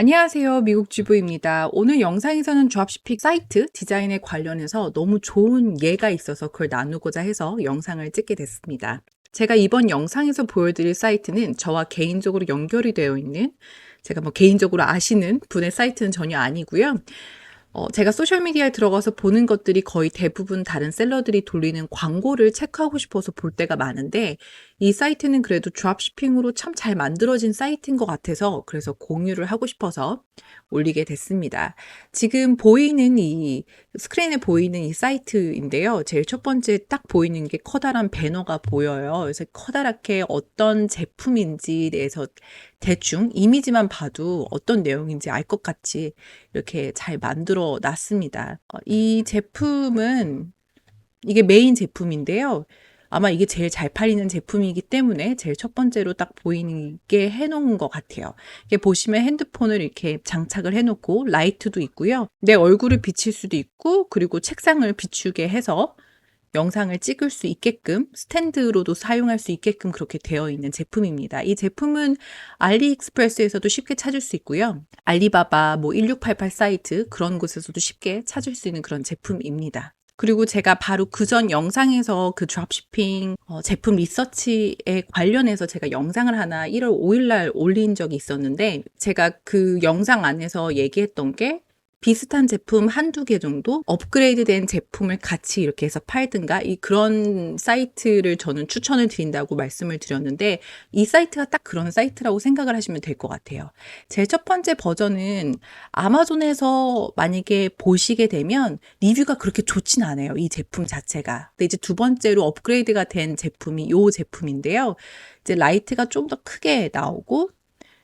안녕하세요. 미국 주부입니다. 오늘 영상에서는 드랍시핑 사이트 디자인에 관련해서 너무 좋은 예가 있어서 그걸 나누고자 해서 영상을 찍게 됐습니다. 제가 이번 영상에서 보여드릴 사이트는 저와 개인적으로 연결이 되어 있는 제가 뭐 개인적으로 아시는 분의 사이트는 전혀 아니고요. 어, 제가 소셜미디어에 들어가서 보는 것들이 거의 대부분 다른 셀러들이 돌리는 광고를 체크하고 싶어서 볼 때가 많은데 이 사이트는 그래도 드랍시핑으로 참 잘 만들어진 사이트인 것 같아서 그래서 공유를 하고 싶어서 올리게 됐습니다. 지금 보이는 이 스크린에 보이는 이 사이트인데요. 제일 첫 번째 딱 보이는 게 커다란 배너가 보여요. 그래서 커다랗게 어떤 제품인지 대해서 대충 이미지만 봐도 어떤 내용인지 알 것 같이 이렇게 잘 만들어 놨습니다. 어, 이 제품은 이게 메인 제품인데요. 아마 이게 제일 잘 팔리는 제품이기 때문에 제일 첫 번째로 딱 보이게 해놓은 것 같아요. 이게 보시면 핸드폰을 이렇게 장착을 해놓고 라이트도 있고요. 내 얼굴을 비칠 수도 있고 그리고 책상을 비추게 해서 영상을 찍을 수 있게끔 스탠드로도 사용할 수 있게끔 그렇게 되어 있는 제품입니다. 이 제품은 알리익스프레스에서도 쉽게 찾을 수 있고요. 알리바바 뭐 1688 사이트 그런 곳에서도 쉽게 찾을 수 있는 그런 제품입니다. 그리고 제가 바로 그 전 영상에서 그 드랍시핑 어, 제품 리서치에 관련해서 제가 영상을 하나 1월 5일 날 올린 적이 있었는데 제가 그 영상 안에서 얘기했던 게 비슷한 제품 한두 개 정도 업그레이드 된 제품을 같이 이렇게 해서 팔든가 이 그런 사이트를 저는 추천을 드린다고 말씀을 드렸는데 이 사이트가 딱 그런 사이트라고 생각을 하시면 될 것 같아요. 제 첫 번째 버전은 아마존에서 만약에 보시게 되면 리뷰가 그렇게 좋진 않아요. 이 제품 자체가. 근데 이제 두 번째로 업그레이드가 된 제품이 요 제품인데요. 이제 라이트가 좀 더 크게 나오고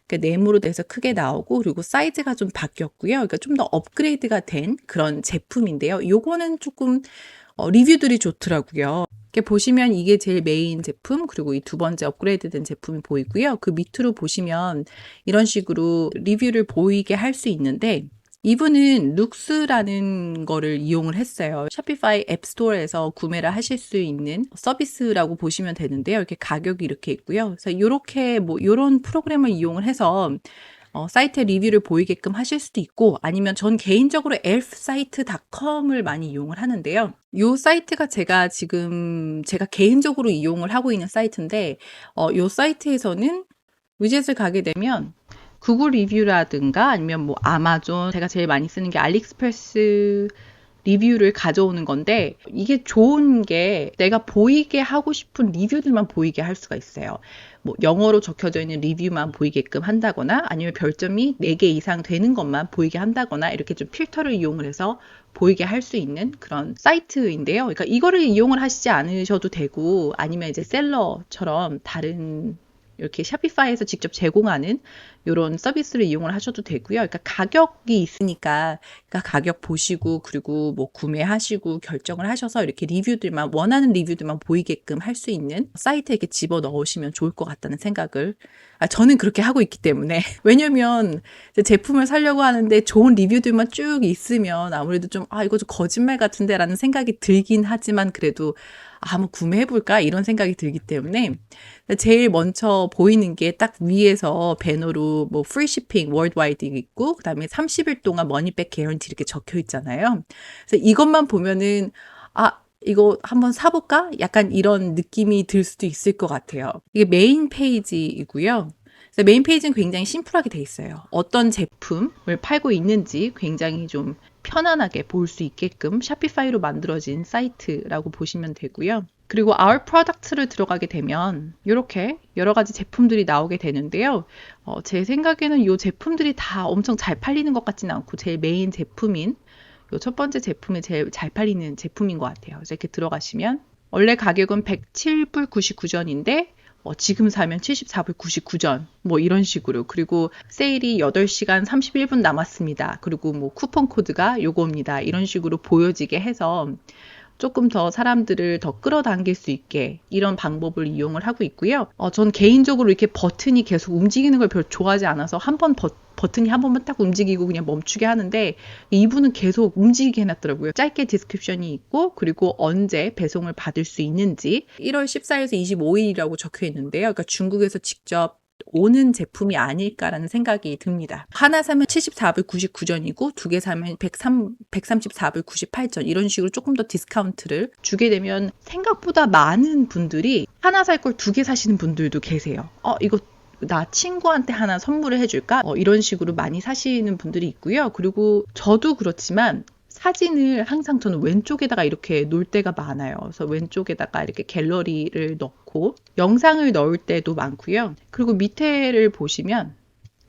그러니까 네모로 돼서 크게 나오고 그리고 사이즈가 좀 바뀌었고요. 그러니까 좀 더 업그레이드가 된 그런 제품인데요. 요거는 조금 어, 리뷰들이 좋더라고요. 보시면 이게 제일 메인 제품 그리고 이 두 번째 업그레이드된 제품이 보이고요. 그 밑으로 보시면 이런 식으로 리뷰를 보이게 할 수 있는데 이분은 룩스라는 거를 이용을 했어요. 샤피파이 앱스토어에서 구매를 하실 수 있는 서비스라고 보시면 되는데요. 이렇게 가격이 이렇게 있고요. 그래서 이렇게 뭐 이런 프로그램을 이용을 해서 어, 사이트 리뷰를 보이게끔 하실 수도 있고 아니면 전 개인적으로 elfsite.com을 많이 이용을 하는데요. 이 사이트가 제가 지금 제가 개인적으로 이용을 하고 있는 사이트인데 어, 이 사이트에서는 위젯을 가게 되면 구글 리뷰라든가 아니면 뭐 아마존 제가 제일 많이 쓰는 게 알리익스프레스 리뷰를 가져오는 건데 이게 좋은 게 내가 보이게 하고 싶은 리뷰들만 보이게 할 수가 있어요. 뭐 영어로 적혀져 있는 리뷰만 보이게끔 한다거나 아니면 별점이 4개 이상 되는 것만 보이게 한다거나 이렇게 좀 필터를 이용을 해서 보이게 할 수 있는 그런 사이트인데요. 그러니까 이거를 이용을 하시지 않으셔도 되고 아니면 이제 셀러처럼 다른 이렇게 샤피파이에서 직접 제공하는 이런 서비스를 이용을 하셔도 되고요. 그러니까 가격이 있으니까 그러니까 가격 보시고 그리고 뭐 구매하시고 결정을 하셔서 이렇게 리뷰들만 원하는 리뷰들만 보이게끔 할 수 있는 사이트에 이렇게 집어 넣으시면 좋을 것 같다는 생각을 아, 저는 그렇게 하고 있기 때문에 왜냐면 제품을 사려고 하는데 좋은 리뷰들만 쭉 있으면 아무래도 좀 아 이거 좀 거짓말 같은데라는 생각이 들긴 하지만 그래도 아, 한번 구매해볼까? 이런 생각이 들기 때문에 제일 먼저 보이는 게 딱 위에서 배너로 뭐 free shipping worldwide 있고 그다음에 30일 동안 머니백 개런티 이렇게 적혀 있잖아요. 그래서 이것만 보면은 아 이거 한번 사볼까? 약간 이런 느낌이 들 수도 있을 것 같아요. 이게 메인 페이지이고요. 메인 페이지는 굉장히 심플하게 돼 있어요. 어떤 제품을 팔고 있는지 굉장히 좀 편안하게 볼 수 있게끔 샤피파이로 만들어진 사이트라고 보시면 되고요. 그리고 Our Product를 들어가게 되면 이렇게 여러 가지 제품들이 나오게 되는데요. 어, 제 생각에는 이 제품들이 다 엄청 잘 팔리는 것 같지는 않고 제일 메인 제품인 이 첫 번째 제품이 제일 잘 팔리는 제품인 것 같아요. 이렇게 들어가시면 원래 가격은 107불 99전인데 어, 지금 사면 74불 99전 뭐 이런 식으로 그리고 세일이 8시간 31분 남았습니다. 그리고 뭐 쿠폰 코드가 요겁니다. 이런 식으로 보여지게 해서 조금 더 사람들을 더 끌어당길 수 있게 이런 방법을 이용을 하고 있고요. 어, 전 개인적으로 이렇게 버튼이 계속 움직이는 걸 별로 좋아하지 않아서 한번 버튼이 한 번만 딱 움직이고 그냥 멈추게 하는데 이분은 계속 움직이게 해놨더라고요. 짧게 디스크립션이 있고 그리고 언제 배송을 받을 수 있는지 1월 14일에서 25일이라고 적혀 있는데요. 그러니까 중국에서 직접 오는 제품이 아닐까라는 생각이 듭니다. 하나 사면 74불 99전이고 두 개 사면 103, 134불 98전 이런 식으로 조금 더 디스카운트를 주게 되면 생각보다 많은 분들이 하나 살 걸 두 개 사시는 분들도 계세요. 어, 이거 나 친구한테 하나 선물을 해줄까? 어, 이런 식으로 많이 사시는 분들이 있고요. 그리고 저도 그렇지만 사진을 항상 저는 왼쪽에다가 이렇게 놓을 때가 많아요. 그래서 왼쪽에다가 이렇게 갤러리를 넣고 영상을 넣을 때도 많고요. 그리고 밑에를 보시면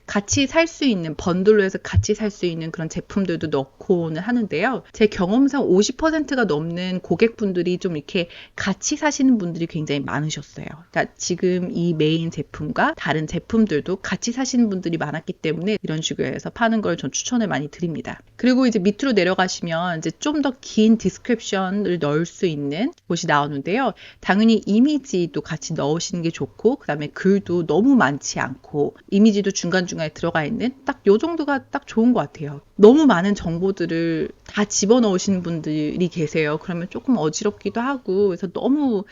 같이 살 수 있는 번들로 해서 같이 살 수 있는 그런 제품들도 넣고는 하는데요. 제 경험상 50%가 넘는 고객분들이 좀 이렇게 같이 사시는 분들이 굉장히 많으셨어요. 그러니까 지금 이 메인 제품과 다른 제품들도 같이 사시는 분들이 많았기 때문에 이런 식으로 해서 파는 걸 전 추천을 많이 드립니다. 그리고 이제 밑으로 내려가시면 이제 좀 더 긴 디스크립션을 넣을 수 있는 곳이 나오는데요. 당연히 이미지도 같이 넣으시는 게 좋고 그다음에 글도 너무 많지 않고 이미지도 중간중간 중간에 들어가 있는 딱 요 정도가 딱 좋은 것 같아요. 너무 많은 정보들을 다 집어넣으시는 분들이 계세요. 그러면 조금 어지럽기도 하고 그래서 너무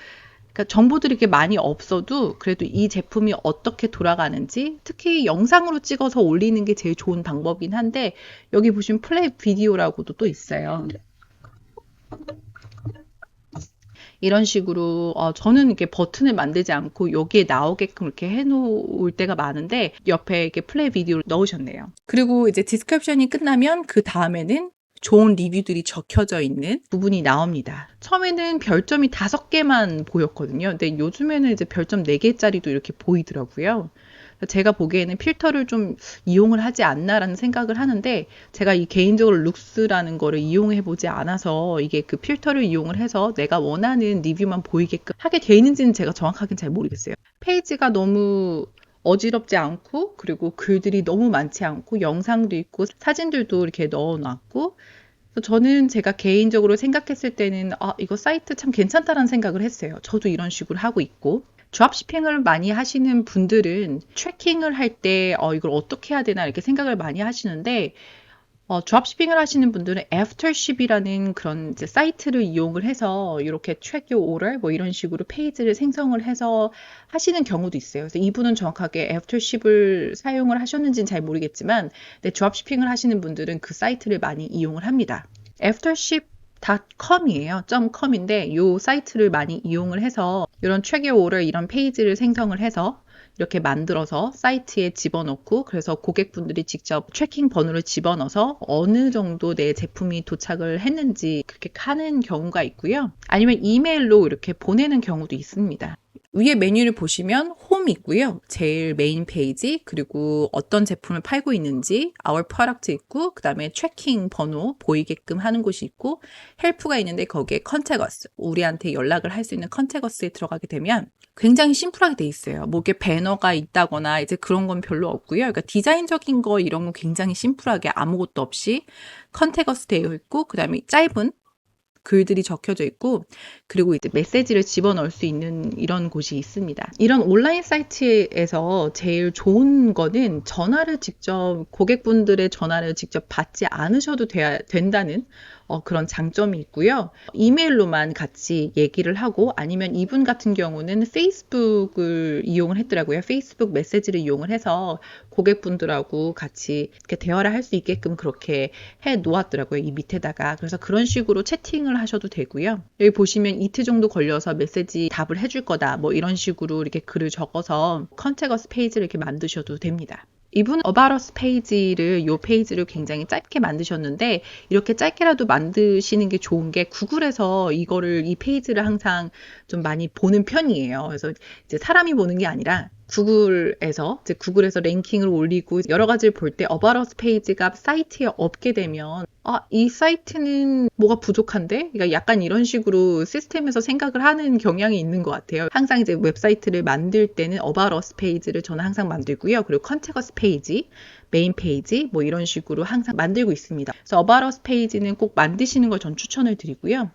그러니까 정보들이 이렇게 많이 없어도 그래도 이 제품이 어떻게 돌아가는지 특히 영상으로 찍어서 올리는 게 제일 좋은 방법이긴 한데 여기 보시면 플레이 비디오라고도 또 있어요. 이런 식으로 어, 저는 이렇게 버튼을 만들지 않고 여기에 나오게끔 이렇게 해놓을 때가 많은데 옆에 이렇게 플레이 비디오를 넣으셨네요. 그리고 이제 디스크립션이 끝나면 그 다음에는 좋은 리뷰들이 적혀져 있는 부분이 나옵니다. 처음에는 별점이 다섯 개만 보였거든요. 근데 요즘에는 이제 별점 네개짜리도 이렇게 보이더라고요. 제가 보기에는 필터를 좀 이용을 하지 않나라는 생각을 하는데 제가 이 개인적으로 룩스라는 거를 이용해 보지 않아서 이게 그 필터를 이용을 해서 내가 원하는 리뷰만 보이게끔 하게 돼 있는지는 제가 정확하게는 잘 모르겠어요. 페이지가 너무 어지럽지 않고 그리고 글들이 너무 많지 않고 영상도 있고 사진들도 이렇게 넣어놨고 저는 제가 개인적으로 생각했을 때는 아 이거 사이트 참 괜찮다라는 생각을 했어요. 저도 이런 식으로 하고 있고 드랍시핑을 많이 하시는 분들은 트래킹을 할 때 어, 이걸 어떻게 해야 되나 이렇게 생각을 많이 하시는데 어, 드랍시핑을 하시는 분들은 애프터쉽이라는 그런 이제 사이트를 이용을 해서 이렇게 트랙 요 오럴 뭐 이런 식으로 페이지를 생성을 해서 하시는 경우도 있어요. 그래서 이분은 정확하게 애프터쉽을 사용을 하셨는지는 잘 모르겠지만 네, 드랍시핑을 하시는 분들은 그 사이트를 많이 이용을 합니다. 애프터 쉽 .com이에요. .com인데 이 사이트를 많이 이용을 해서 이런 트랙의 오를 이런 페이지를 생성을 해서 이렇게 만들어서 사이트에 집어넣고 그래서 고객분들이 직접 트래킹 번호를 집어넣어서 어느 정도 내 제품이 도착을 했는지 그렇게 하는 경우가 있고요. 아니면 이메일로 이렇게 보내는 경우도 있습니다. 위에 메뉴를 보시면 홈 있고요. 제일 메인 페이지 그리고 어떤 제품을 팔고 있는지 our product 있고 그 다음에 트래킹 번호 보이게끔 하는 곳이 있고 헬프가 있는데 거기에 컨테거스 우리한테 연락을 할 수 있는 컨테거스에 들어가게 되면 굉장히 심플하게 돼 있어요. 뭐 이게 배너가 있다거나 이제 그런 건 별로 없고요. 그러니까 디자인적인 거 이런 거 굉장히 심플하게 아무것도 없이 컨테거스 되어 있고 그다음에 짧은 글들이 적혀져 있고 그리고 이제 메시지를 집어넣을 수 있는 이런 곳이 있습니다. 이런 온라인 사이트에서 제일 좋은 거는 전화를 직접 고객분들의 전화를 직접 받지 않으셔도 돼야 된다는 어, 그런 장점이 있고요. 이메일로만 같이 얘기를 하고 아니면 이분 같은 경우는 페이스북을 이용을 했더라고요. 페이스북 메시지를 이용을 해서 고객분들하고 같이 이렇게 대화를 할 수 있게끔 그렇게 해 놓았더라고요. 이 밑에다가. 그래서 그런 식으로 채팅을 하셔도 되고요. 여기 보시면 이틀 정도 걸려서 메시지 답을 해줄 거다. 뭐 이런 식으로 이렇게 글을 적어서 컨테거스 페이지를 이렇게 만드셔도 됩니다. 이분 어바러스 페이지를 요 페이지를 굉장히 짧게 만드셨는데 이렇게 짧게라도 만드시는 게 좋은 게 구글에서 이거를 이 페이지를 항상 좀 많이 보는 편이에요. 그래서 이제 사람이 보는 게 아니라 구글에서 이제 구글에서 랭킹을 올리고 여러 가지를 볼 때 어바러스 페이지가 사이트에 없게 되면 아, 이 사이트는 뭐가 부족한데? 그러니까 약간 이런 식으로 시스템에서 생각을 하는 경향이 있는 것 같아요. 항상 이제 웹사이트를 만들 때는 어바러스 페이지를 저는 항상 만들고요. 그리고 컨테거스 페이지, 메인 페이지 뭐 이런 식으로 항상 만들고 있습니다. 그래서 어바러스 페이지는 꼭 만드시는 걸 전 추천을 드리고요.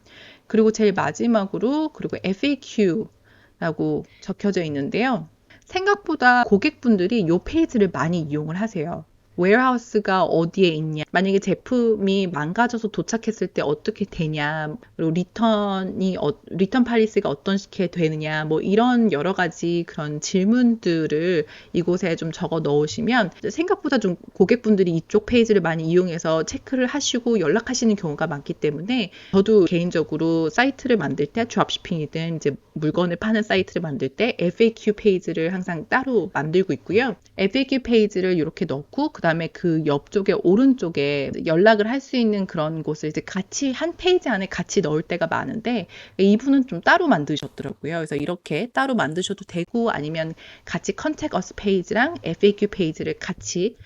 그리고 제일 마지막으로 그리고 FAQ라고 적혀져 있는데요. 생각보다 고객분들이 이 페이지를 많이 이용을 하세요. 웨어하우스가 어디에 있냐, 만약에 제품이 망가져서 도착했을 때 어떻게 되냐, 그리고 리턴이 어, 리턴 팔리스가 어떻게 되느냐, 뭐 이런 여러 가지 그런 질문들을 이곳에 좀 적어 넣으시면 생각보다 좀 고객분들이 이쪽 페이지를 많이 이용해서 체크를 하시고 연락하시는 경우가 많기 때문에 저도 개인적으로 사이트를 만들 때 드롭시핑이든 이제 물건을 파는 사이트를 만들 때 FAQ 페이지를 항상 따로 만들고 있고요. FAQ 페이지를 이렇게 넣고 그 다음 에 그 옆쪽에 오른쪽에 연락을 할 수 있는 그런 곳을 이제 같이 한 페이지 안에 같이 넣을 때가 많은데 이분은 좀 따로 만드셨더라고요. 그래서 이렇게 따로 만드셔도 되고 아니면 같이 컨택 어스 페이지랑 FAQ 페이지를 같이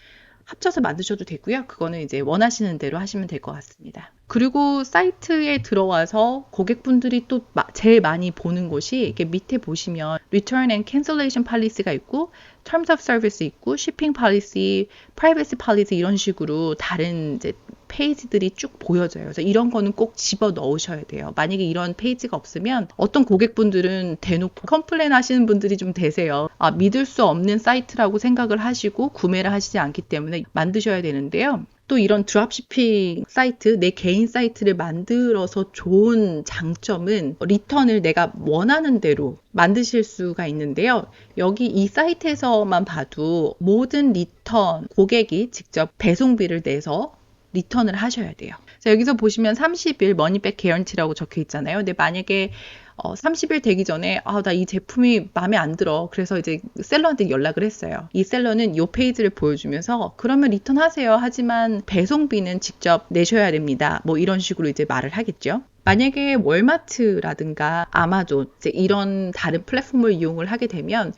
합쳐서 만드셔도 되고요. 그거는 이제 원하시는 대로 하시면 될 것 같습니다. 그리고 사이트에 들어와서 고객분들이 또 제일 많이 보는 곳이 이렇게 밑에 보시면 Return and Cancellation Policy가 있고 Terms of Service 있고 Shipping Policy, Privacy Policy 이런 식으로 다른 이제 페이지들이 쭉 보여져요. 그래서 이런 거는 꼭 집어 넣으셔야 돼요. 만약에 이런 페이지가 없으면 어떤 고객분들은 대놓고 컴플레인 하시는 분들이 좀 되세요. 아, 믿을 수 없는 사이트라고 생각을 하시고 구매를 하시지 않기 때문에 만드셔야 되는데요. 또 이런 드랍시핑 사이트, 내 개인 사이트를 만들어서 좋은 장점은 리턴을 내가 원하는 대로 만드실 수가 있는데요. 여기 이 사이트에서만 봐도 모든 리턴 고객이 직접 배송비를 내서 리턴을 하셔야 돼요. 자, 여기서 보시면 30일 머니백 개런티라고 적혀 있잖아요. 근데 만약에 어, 30일 되기 전에 아, 나 이 제품이 마음에 안 들어. 그래서 이제 셀러한테 연락을 했어요. 이 셀러는 이 페이지를 보여주면서 그러면 리턴하세요. 하지만 배송비는 직접 내셔야 됩니다. 뭐 이런 식으로 이제 말을 하겠죠. 만약에 월마트라든가 아마존 이제 이런 다른 플랫폼을 이용을 하게 되면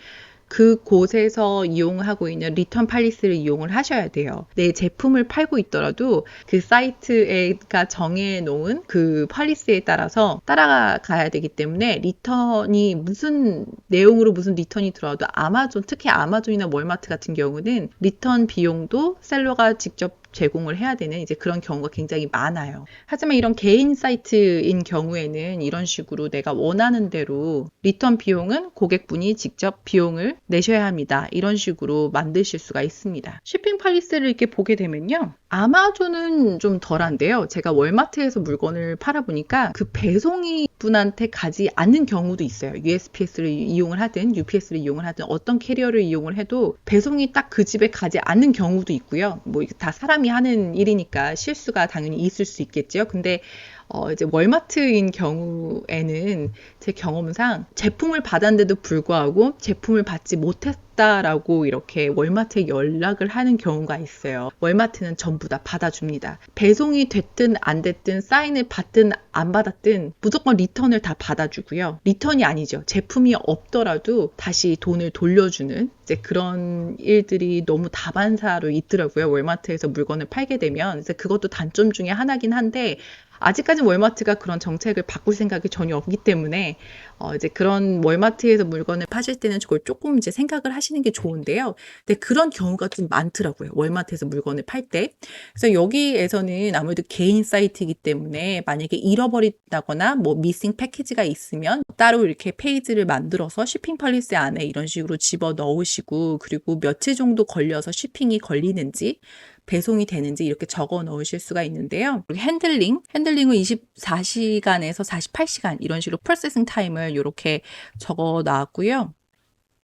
그곳에서 이용하고 있는 리턴 팔리스를 이용을 하셔야 돼요. 내 제품을 팔고 있더라도 그 사이트가 정해 놓은 그 팔리스에 따라서 따라가야 되기 때문에 리턴이 무슨 내용으로 무슨 리턴이 들어와도 아마존 특히 아마존이나 월마트 같은 경우는 리턴 비용도 셀러가 직접 제공을 해야 되는 이제 그런 경우가 굉장히 많아요. 하지만 이런 개인 사이트인 경우에는 이런 식으로 내가 원하는 대로 리턴 비용은 고객분이 직접 비용을 내셔야 합니다. 이런 식으로 만드실 수가 있습니다. 쇼핑 팔리스를 이렇게 보게 되면요. 아마존은 좀 덜한데요. 제가 월마트에서 물건을 팔아보니까 그 배송이 분한테 가지 않는 경우도 있어요. USPS를 이용을 하든 UPS를 이용을 하든 어떤 캐리어를 이용을 해도 배송이 딱 그 집에 가지 않는 경우도 있고요. 뭐 다 사람이 하는 일이니까 실수가 당연히 있을 수 있겠죠. 근데 어, 이제 월마트인 경우에는 제 경험상 제품을 받았는데도 불구하고 제품을 받지 못했다라고 이렇게 월마트에 연락을 하는 경우가 있어요. 월마트는 전부 다 받아줍니다. 배송이 됐든 안 됐든 사인을 받든 안 받았든 무조건 리턴을 다 받아주고요. 리턴이 아니죠. 제품이 없더라도 다시 돈을 돌려주는 이제 그런 일들이 너무 다반사로 있더라고요. 월마트에서 물건을 팔게 되면. 그래서 그것도 단점 중에 하나긴 한데 아직까지 월마트가 그런 정책을 바꿀 생각이 전혀 없기 때문에 어 이제 그런 월마트에서 물건을 파실 때는 그걸 조금 이제 생각을 하시는 게 좋은데요. 근데 그런 경우가 좀 많더라고요. 월마트에서 물건을 팔 때. 그래서 여기에서는 아무래도 개인 사이트이기 때문에 만약에 잃어버린다거나 뭐 미싱 패키지가 있으면 따로 이렇게 페이지를 만들어서 쇼핑 펄리스 안에 이런 식으로 집어 넣으시고 그리고 며칠 정도 걸려서 쇼핑이 걸리는지 배송이 되는지 이렇게 적어 넣으실 수가 있는데요. 핸들링, 핸들링은 24시간에서 48시간 이런 식으로 프로세싱 타임을 이렇게 적어 놨고요.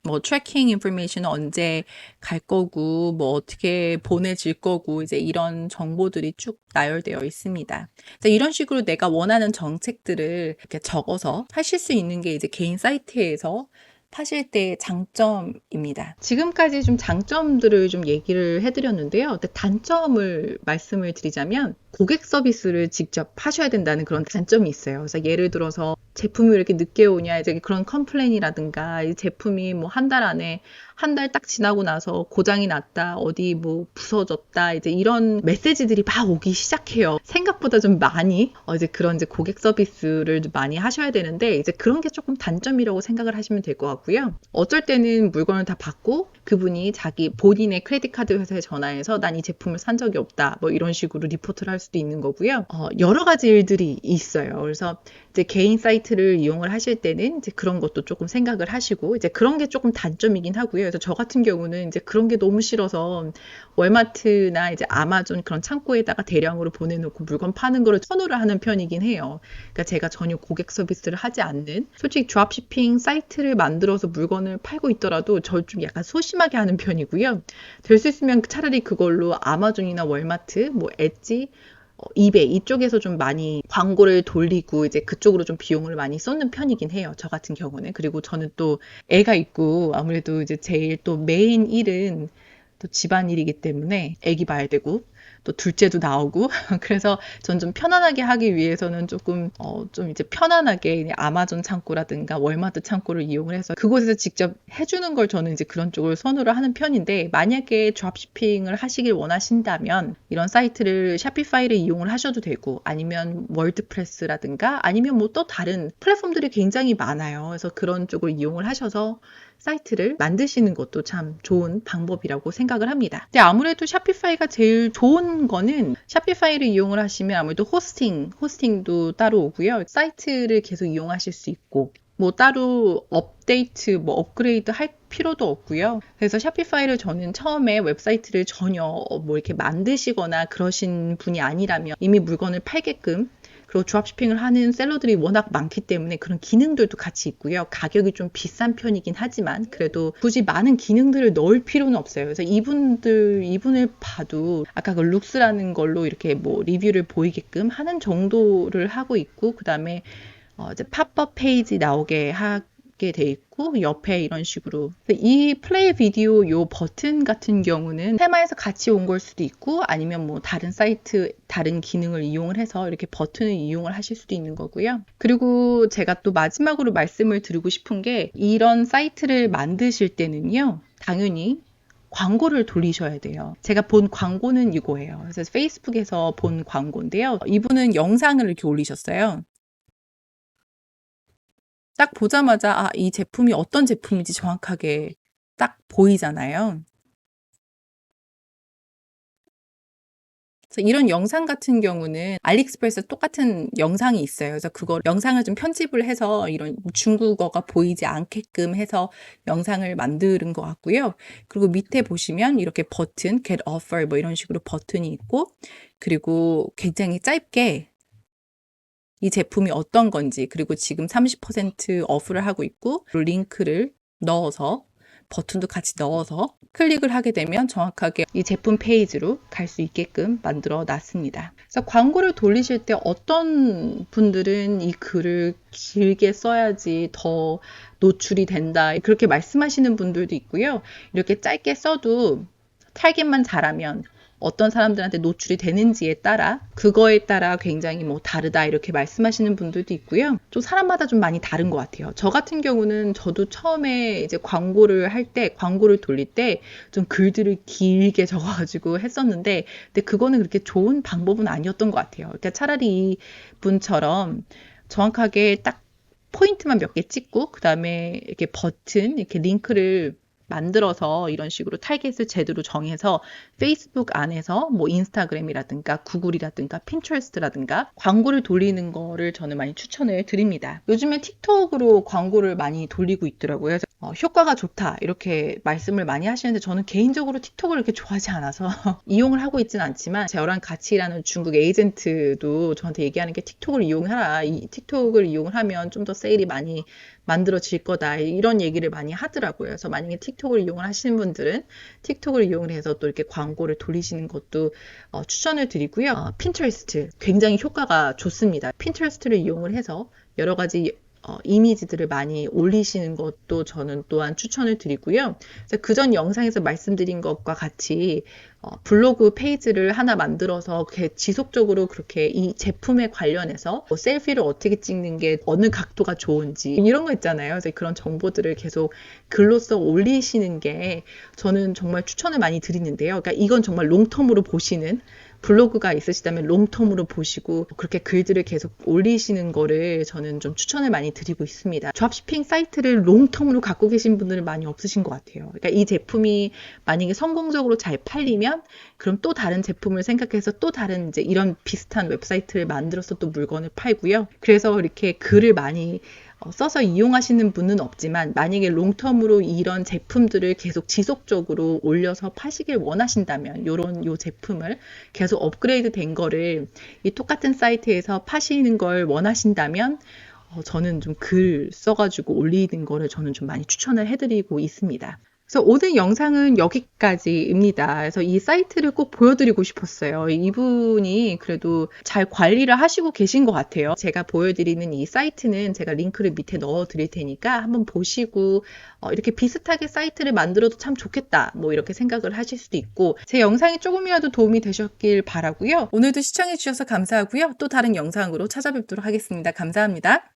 뭐 트래킹 인포메이션은 언제 갈 거고 뭐 어떻게 보내질 거고 이제 이런 정보들이 쭉 나열되어 있습니다. 이런 식으로 내가 원하는 정책들을 이렇게 적어서 하실 수 있는 게 이제 개인 사이트에서 파실 때 장점입니다. 지금까지 좀 장점들을 좀 얘기를 해드렸는데요. 단점을 말씀을 드리자면 고객 서비스를 직접 하셔야 된다는 그런 단점이 있어요. 그래서 예를 들어서 제품이 왜 이렇게 늦게 오냐 이제 그런 컴플레인이라든가 이 제품이 뭐 한 달 안에 한 달 딱 지나고 나서 고장이 났다 어디 뭐 부서졌다 이제 이런 메시지들이 막 오기 시작해요. 생각보다 좀 많이 어 이제 그런 이제 고객 서비스를 많이 하셔야 되는데 이제 그런 게 조금 단점이라고 생각을 하시면 될 것 같고요. 어쩔 때는 물건을 다 받고 그분이 자기 본인의 크레딧 카드 회사에 전화해서 난 이 제품을 산 적이 없다 뭐 이런 식으로 리포트를 할 수도 있는 거고요. 어, 여러 가지 일들이 있어요. 그래서 이제 개인 사이트를 이용을 하실 때는 이제 그런 것도 조금 생각을 하시고 이제 그런 게 조금 단점이긴 하고요. 그래서 저 같은 경우는 이제 그런 게 너무 싫어서 월마트나 이제 아마존 그런 창고에다가 대량으로 보내놓고 물건 파는 거를 선호를 하는 편이긴 해요. 그러니까 제가 전혀 고객 서비스를 하지 않는 솔직히 드랍시핑 사이트를 만들어서 물건을 팔고 있더라도 저 좀 약간 소심하게 하는 편이고요. 될 수 있으면 차라리 그걸로 아마존이나 월마트, 뭐 엣지 어, 이베이 이쪽에서 좀 많이 광고를 돌리고 이제 그쪽으로 좀 비용을 많이 쏟는 편이긴 해요. 저 같은 경우는. 그리고 저는 또 애가 있고 아무래도 이제 제일 또 메인 일은 또 집안일이기 때문에 애기 봐야 되고 또 둘째도 나오고 그래서 전 좀 편안하게 하기 위해서는 조금 어, 좀 이제 편안하게 아마존 창고라든가 월마트 창고를 이용을 해서 그곳에서 직접 해주는 걸 저는 이제 그런 쪽을 선호를 하는 편인데 만약에 드랍시핑을 하시길 원하신다면 이런 사이트를 샤피파이를 이용을 하셔도 되고 아니면 월드프레스라든가 아니면 뭐 또 다른 플랫폼들이 굉장히 많아요. 그래서 그런 쪽을 이용을 하셔서 사이트를 만드시는 것도 참 좋은 방법이라고 생각을 합니다. 근데 아무래도 샤피파이가 제일 좋은 거는 샤피파이를 이용을 하시면 아무래도 호스팅, 호스팅도 따로 오고요. 사이트를 계속 이용하실 수 있고 뭐 따로 업데이트, 뭐 업그레이드 할 필요도 없고요. 그래서 샤피파이를 저는 처음에 웹사이트를 전혀 뭐 이렇게 만드시거나 그러신 분이 아니라면 이미 물건을 팔게끔 그리고 드랍시핑을 하는 셀러들이 워낙 많기 때문에 그런 기능들도 같이 있고요. 가격이 좀 비싼 편이긴 하지만 그래도 굳이 많은 기능들을 넣을 필요는 없어요. 그래서 이분들 이분을 봐도 아까 그 룩스라는 걸로 이렇게 뭐 리뷰를 보이게끔 하는 정도를 하고 있고 그다음에 어 이제 팝업 페이지 나오게 하 있게 돼 있고 옆에 이런 식으로 이 플레이 비디오 요 버튼 같은 경우는 테마에서 같이 온 걸 수도 있고 아니면 뭐 다른 사이트 다른 기능을 이용을 해서 이렇게 버튼을 이용을 하실 수도 있는 거고요. 그리고 제가 또 마지막으로 말씀을 드리고 싶은 게 이런 사이트를 만드실 때는요. 당연히 광고를 돌리셔야 돼요. 제가 본 광고는 이거예요. 그래서 페이스북에서 본 광고인데요. 이분은 영상을 이렇게 올리셨어요. 딱 보자마자 아, 이 제품이 어떤 제품인지 정확하게 딱 보이잖아요. 이런 영상 같은 경우는 알리익스프레스 똑같은 영상이 있어요. 그래서 그걸 영상을 좀 편집을 해서 이런 중국어가 보이지 않게끔 해서 영상을 만드는 것 같고요. 그리고 밑에 보시면 이렇게 버튼, get offer 뭐 이런 식으로 버튼이 있고 그리고 굉장히 짧게 이 제품이 어떤 건지 그리고 지금 30% 어프를 하고 있고 링크를 넣어서 버튼도 같이 넣어서 클릭을 하게 되면 정확하게 이 제품 페이지로 갈 수 있게끔 만들어 놨습니다. 그래서 광고를 돌리실 때 어떤 분들은 이 글을 길게 써야지 더 노출이 된다. 그렇게 말씀하시는 분들도 있고요. 이렇게 짧게 써도 타겟만 잘하면 어떤 사람들한테 노출이 되는지에 따라 그거에 따라 굉장히 뭐 다르다 이렇게 말씀하시는 분들도 있고요. 좀 사람마다 좀 많이 다른 것 같아요. 저 같은 경우는 저도 처음에 이제 광고를 할 때 광고를 돌릴 때 좀 글들을 길게 적어가지고 했었는데 근데 그거는 그렇게 좋은 방법은 아니었던 것 같아요. 그러니까 차라리 이분처럼 정확하게 딱 포인트만 몇 개 찍고 그 다음에 이렇게 버튼 이렇게 링크를 만들어서 이런 식으로 타겟을 제대로 정해서 페이스북 안에서 뭐 인스타그램이라든가 구글이라든가 핀트레스트라든가 광고를 돌리는 거를 저는 많이 추천을 드립니다. 요즘에 틱톡으로 광고를 많이 돌리고 있더라고요. 어, 효과가 좋다 이렇게 말씀을 많이 하시는데 저는 개인적으로 틱톡을 이렇게 좋아하지 않아서 이용을 하고 있지는 않지만 저랑 같이 일하는 중국 에이전트도 저한테 얘기하는 게 틱톡을 이용하라. 이 틱톡을 이용을 하면 좀 더 세일이 많이 만들어질 거다. 이런 얘기를 많이 하더라고요. 그래서 만약에 틱톡을 이용을 하시는 분들은 틱톡을 이용을 해서 또 이렇게 광고를 돌리시는 것도 어, 추천을 드리고요. 어, 핀트레스트 굉장히 효과가 좋습니다. 핀트레스트를 이용을 해서 여러 가지 어, 이미지들을 많이 올리시는 것도 저는 또한 추천을 드리고요. 그전 영상에서 말씀드린 것과 같이 어, 블로그 페이지를 하나 만들어서 지속적으로 그렇게 이 제품에 관련해서 뭐 셀피를 어떻게 찍는 게 어느 각도가 좋은지 이런 거 있잖아요. 그런 정보들을 계속 글로써 올리시는 게 저는 정말 추천을 많이 드리는데요. 그러니까 이건 정말 롱텀으로 보시는 블로그가 있으시다면 롱텀으로 보시고 그렇게 글들을 계속 올리시는 거를 저는 좀 추천을 많이 드리고 있습니다. 드랍시핑 사이트를 롱텀으로 갖고 계신 분들은 많이 없으신 것 같아요. 그러니까 이 제품이 만약에 성공적으로 잘 팔리면 그럼 또 다른 제품을 생각해서 또 다른 이제 이런 비슷한 웹사이트를 만들어서 또 물건을 팔고요. 그래서 이렇게 글을 많이 어, 써서 이용하시는 분은 없지만 만약에 롱텀으로 이런 제품들을 계속 지속적으로 올려서 파시길 원하신다면 요런 요 제품을 계속 업그레이드 된 거를 이 똑같은 사이트에서 파시는 걸 원하신다면 어, 저는 좀 글 써가지고 올리는 거를 저는 좀 많이 추천을 해드리고 있습니다. 그래서 오늘 영상은 여기까지입니다. 그래서 이 사이트를 꼭 보여드리고 싶었어요. 이분이 그래도 잘 관리를 하시고 계신 것 같아요. 제가 보여드리는 이 사이트는 제가 링크를 밑에 넣어 드릴 테니까 한번 보시고 어, 이렇게 비슷하게 사이트를 만들어도 참 좋겠다. 뭐 이렇게 생각을 하실 수도 있고 제 영상이 조금이라도 도움이 되셨길 바라고요. 오늘도 시청해 주셔서 감사하고요. 또 다른 영상으로 찾아뵙도록 하겠습니다. 감사합니다.